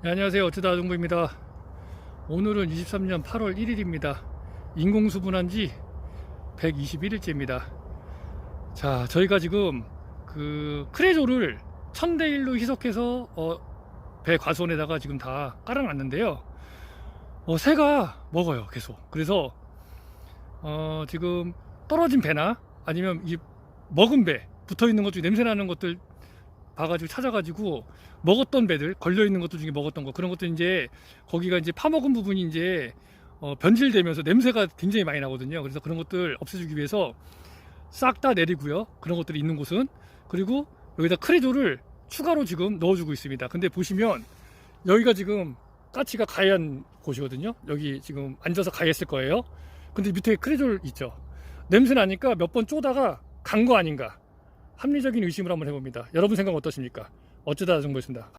네, 안녕하세요. 어쩌다 아동부입니다. 오늘은 23년 8월 1일입니다. 인공수분한 지 121일째입니다. 자, 저희가 지금 그 크레조를 1000대 1로 희석해서 어, 배 과수원에다가 지금 다 깔아놨는데요. 어, 새가 먹어요, 계속. 그래서 어, 지금 떨어진 배나 아니면 이 먹은 배 붙어 있는 것 중에 냄새 나는 것들 봐가지고 찾아가지고 먹었던 배들 걸려 있는 것들 중에 먹었던 거 그런 것들 이제 거기가 이제 파먹은 부분이 이제 어, 변질되면서 냄새가 굉장히 많이 나거든요. 그래서 그런 것들 없애주기 위해서 싹 다 내리고요. 그런 것들이 있는 곳은 그리고 여기다 크레조를 추가로 지금 넣어주고 있습니다. 근데 보시면 여기가 지금 까치가 가해한 곳이거든요. 여기 지금 앉아서 가해했을 거예요. 근데 밑에 크레졸 있죠. 냄새 나니까 몇 번 쪼다가 간 거 아닌가. 합리적인 의심을 한번 해봅니다. 여러분 생각 어떠십니까? 어쩌다 정보였습니다.